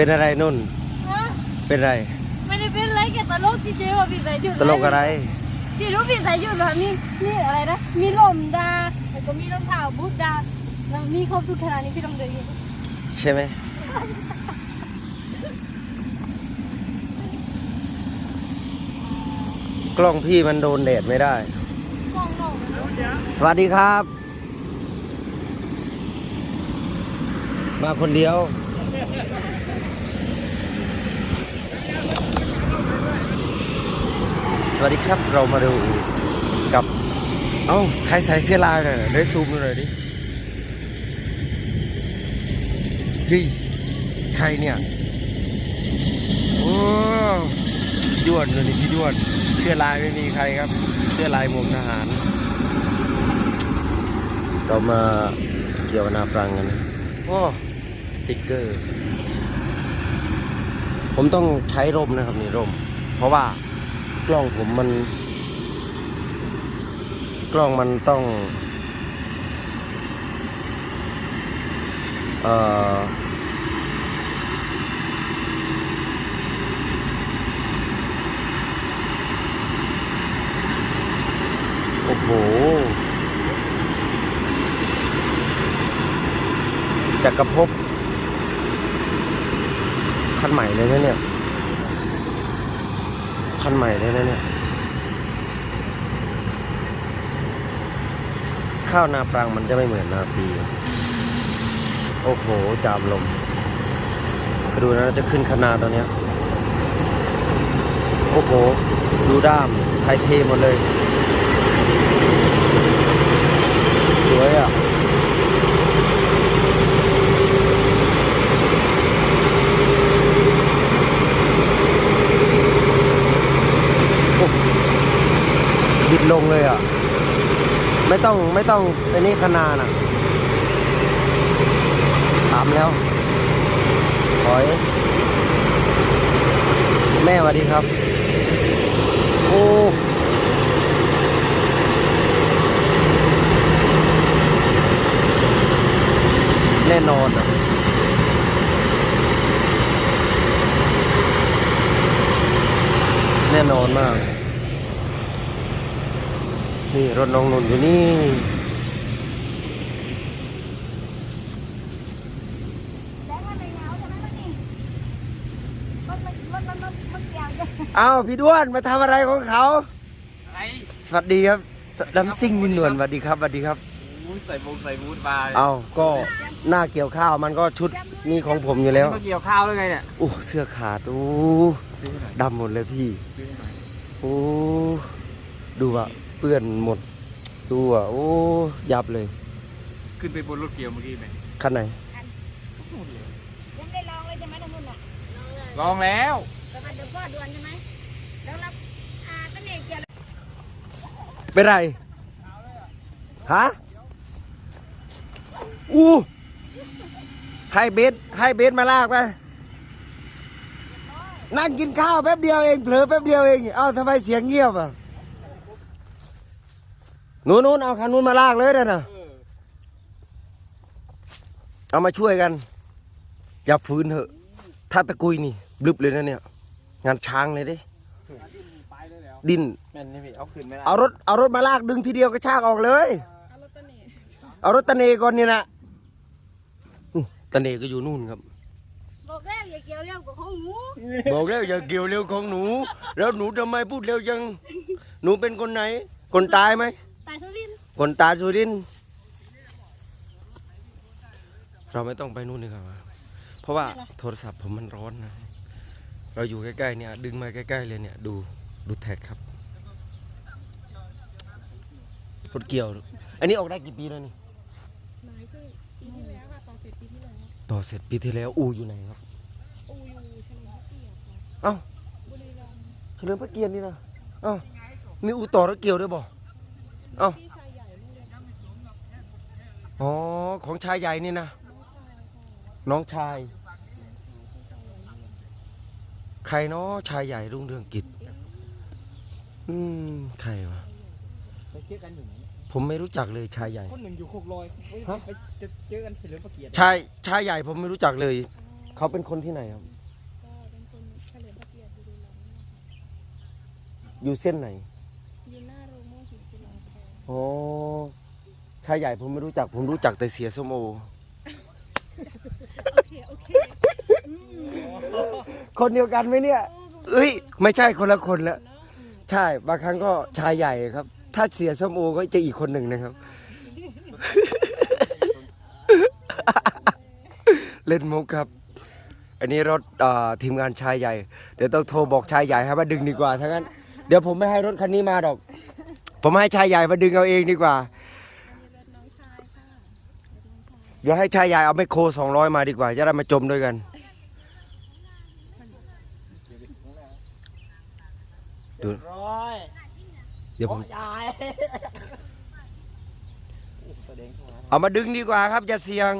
เป็นอะไรนุ่น ฮะเป็นอะไร ไม่ได้เป็นไรแกตลกจริงๆว่าพี่ใส่ชุดตลกอะไร พี่รู้พี่ใส่ชุดแบบนี้นี่อะไรนะ มีลมดาแล้วก็มีรองเท้าบูทดาแล้วมีครบทุกขนาดนี้พี่ต้องเดินอย่างนี้ใช่ไหม กล้องพี่มันโดนแดดไม่ได้กล้องนอกนะสวัสดีครับ มาคนเดียว วัสดีครับเรามาดูกับ เอ้าใครใส่เสื้อลายน่ะได้ซูมดูหน่อยดิเฮ้ยใครเนี่ยโอ้พี่ด้วนดูนี่พี่ด้วนเสื้อลายไม่มีใครครับ เสื้อลายหมวกทหาร เรามาเกี่ยวนาปรังกันนะโอ้สติ๊กเกอร์ ผมต้องใช้ร่มนะครับนี่ร่ม เพราะว่า กล้องผมมัน กล้องมันต้องเอ่อโอ้โห จักรภพคันใหม่เลยนะเนี่ย คันใหม่เลยนะเนี่ย ข้าวนาปรังมันจะไม่เหมือนนาปี โอ้โห จามลมไปดูนะจะขึ้นคนาตัวเนี้ย โอ้โห ดูด้ามไทยเทหมดเลย สวยอะ โอ้ บิดลงเลยอะ ไม่ต้องไม่ต้องไปนี่ขนาดอะถามแล้วถอย แม่สวัสดีครับ โอ้ แน่นอนอะ แน่นอนมาก นี่รถน้องนุ่นอยู่นี่แล้วมันไม่เหงาใช่ไหมมันนี่มันมันมันมันมันมันเกี่ยวกันอ้าวพี่ด้วนมาทำอะไรของเขา อะไรสวัสดีครับดัมซิ่งนินนวลสวัสดีครับสวัสดีครับ อู้ใส่บงใส่บูทมาเอาก็หน้าเกี่ยวข้าวมันก็ชุดนี่ของผมอยู่แล้ว มาเกี่ยวข้าวได้ไงเนี่ยโอ้เสื้อขาดโอ้ดำหมดเลยพี่ โอ้ดูอะ เปื้อนหมดดูอะโอ้ยับเลย ขึ้นไปบนรถเกี่ยวเมื่อกี้ไหมคันไหนยังได้ลองเลยใช่ไหมทั้งหมดอะลองแล้วแล้วมันเดี๋ยวพ่อด่วนใช่ไหมแล้วรับอ่าตั้งแต่เกี่ยวเป็นไรฮะอู้ให้เบสให้เบสมาลากไปนั่งกินข้าวแป๊บเดียวเองเผลอแป๊บเดียวเอง เอ้าทำไมเสียงเงียบอะ นู้นนู้นเอาคันนู้นมาลากเลยนะนะเอามาช่วยกัน อย่าฟื้นเถอะ ถ้าตะกุยนี่บลึบเลยนะเนี่ย งานช้างเลยดิไปได้แล้วดิน แม่นนี่พี่เอาขึ้นไม่ได้เอารถ เอารถมาลากดึงทีเดียวกระชากออกเลย เอารถตะเนก่อนนี่นะอื้อตะเนก็อยู่นู่นครับ บอกแล้วอย่าเกี่ยวเร็วกว่าของหนู บอกแล้วอย่าเกี่ยวเร็วของหนู แล้วหนูทำไมพูดเร็วจัง หนูเป็นคนไหน คนตายไหม ตายทุรินทร์คนตายสุรินทร์เราไม่ต้องไปนู่นดีกว่าเพราะว่าโทรศัพท์ผมมันร้อนนะ เราอยู่ใกล้ๆเนี่ยดึงมาใกล้ๆเลยเนี่ยดูดูแท็กครับรถเกี่ยว อันนี้ออกได้กี่ปีแล้วนี่หมายคือปีที่แล้วค่ะต่อเสร็จปีที่แล้วต่อเสร็จปีที่แล้วอูอยู่ไหนครับอูยูเฉลิมพระเกียรติค่ะเอ้าบุรีรัมย์เฉลิมพระเกียรตินี่นะเอ้ามีอูต่อรถเกี่ยวด้วยบ่ เอ้า พี่ชายใหญ่โรงเรียนน้องอ๋อ ของชายใหญ่นี่นะ ชายค่ะน้องชาย น้องชายพี่ชายใหญ่โรงเรียนใครเนาะชายใหญ่รุ่งเรืองกิจ อืม ใครวะ ไปเจอกันอยู่ไหนผมไม่รู้จักเลยชายใหญ่ คนหนึ่งอยู่โคกลอยเฮ้ยฮะ ไปจะเจอกันเฉลิมพระเกียรติชายชายใหญ่ผมไม่รู้จักเลย เขาเป็นคนที่ไหนครับ ก็เป็นคนเฉลิมพระเกียรติบุรีรัมย์นะคะอยู่เส้นไหน อยู่หน้าโรงโม่หินศิลาแพร อ๋อชายใหญ่ผมไม่รู้จัก ผมรู้จักแต่เสียส้มโอโอเค โอเคคนเดียวกันไหมเนี่ย เอ้ย ไม่ใช่คนละคนละเนาะอืมใช่บางครั้งก็ชายใหญ่ครับ ถ้าเสียส้มโอก็จะอีกคนหนึ่งนะครับ เล่นมุกครับ อันนี้รถเอ่อทีมงานชายใหญ่ เดี๋ยวต้องโทรบอกชายใหญ่ให้มาดึงดีกว่าถ้างั้น เดี๋ยวผมไม่ให้รถคันนี้มาดอก ผมให้ชายใหญ่มาดึงเอาเองดีกว่า เดี๋ยวให้ชายใหญ่เอาไมโครสองร้อยมาดีกว่า จะได้มาจมด้วยกัน ดู ร้อยเดี๋ยวผมยายเอามาดึงดีกว่าครับอย่าเสี่ยง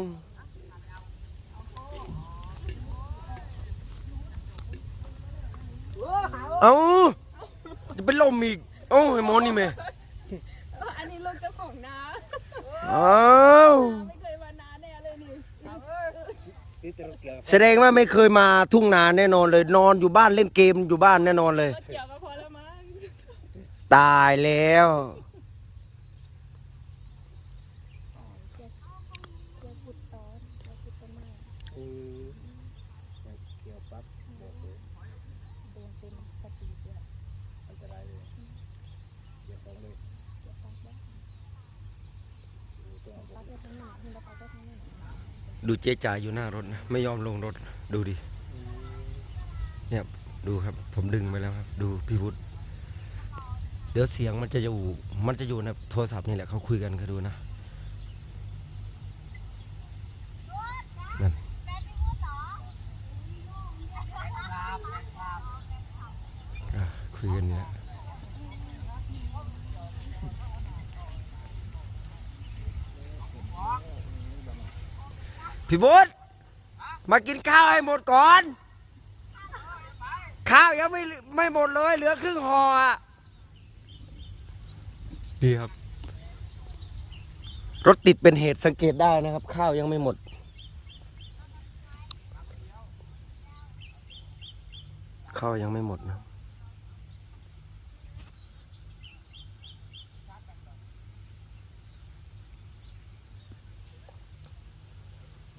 เอาจะเป็นลมอีก โอ้ยหมอนี่แม่ อันนี้ลูกเจ้าของนา อ้าวไม่เคยมานาแน่เลยนี่แสดงว่าไม่เคยมาทุ่งนาแน่นอนเลย นอนอยู่บ้านเล่นเกมอยู่บ้านแน่นอนเลยรถเกี่ยวก็พอแล้วมั้งตายแล้ว เกี่ยวขุดตอนเกี่ยวขุดต้นไม้เกี่ยวปั๊บโดนเต็มสติด้วยอันตรายเลยเกี่ยวปั๊บเลยเกี่ยวปั๊บบ้างปั๊บเลยทั้งหม ดูเจ๊จ่ายอยู่หน้ารถนะไม่ยอมลงรถดูดิเนี่ยดูครับ ผมดึงไปแล้วครับ ดูพี่วุฒิเดี๋ยวเสียงมันจะอยู่ มันจะอยู่ในโทรศัพท์นี่แหละเขาคุยกันเขาดูนะนั่นคุยกันเนี่แหละพี่วุฒิมากินข้าวให้หมดก่อน ข้าวยังไม่ไม่หมดเลย เหลือครึ่งห่ออะดีครับ รถติดเป็นเหตุสังเกตได้นะครับ ข้าวยังไม่หมด ข้าวยังไม่หมดนะ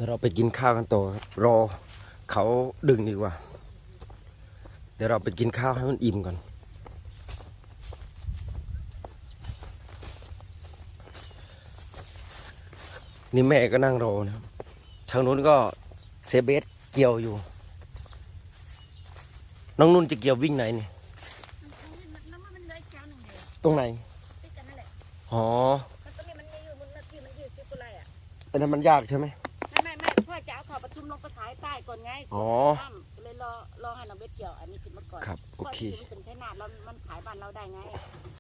ดี๋ยวเราไปกินข้าวกันต่อครับรอเขาดึงดีกว่า เดี๋ยวเราไปกินข้าวให้มันอิ่มก่อนนี่แม่ก็นั่งรอนะครับทางนู้นก็เซเบสเกี่ยวอยู่ น้องนุ่นจะเกี่ยววิ่งไหนนี่น้ำมันมันเลยแก้วหนึ่งเลยตรงไหนติดกันนั่นแหละอ๋อมันก็มีมันมีอยู่มันนาทีมันยืดซิกุไรอะแต่นั้นมันยากใช่ไหมไม่ไม่ ลงไปขายใต้ก่อนไงอ๋อเลยรอรอให้น้องเบสเกี่ยวอันนี้ขึ้นมาก่อนครับโอเคพราะที่มันเป็นแค่นาดแล้วมันขายบ้านเราได้ไง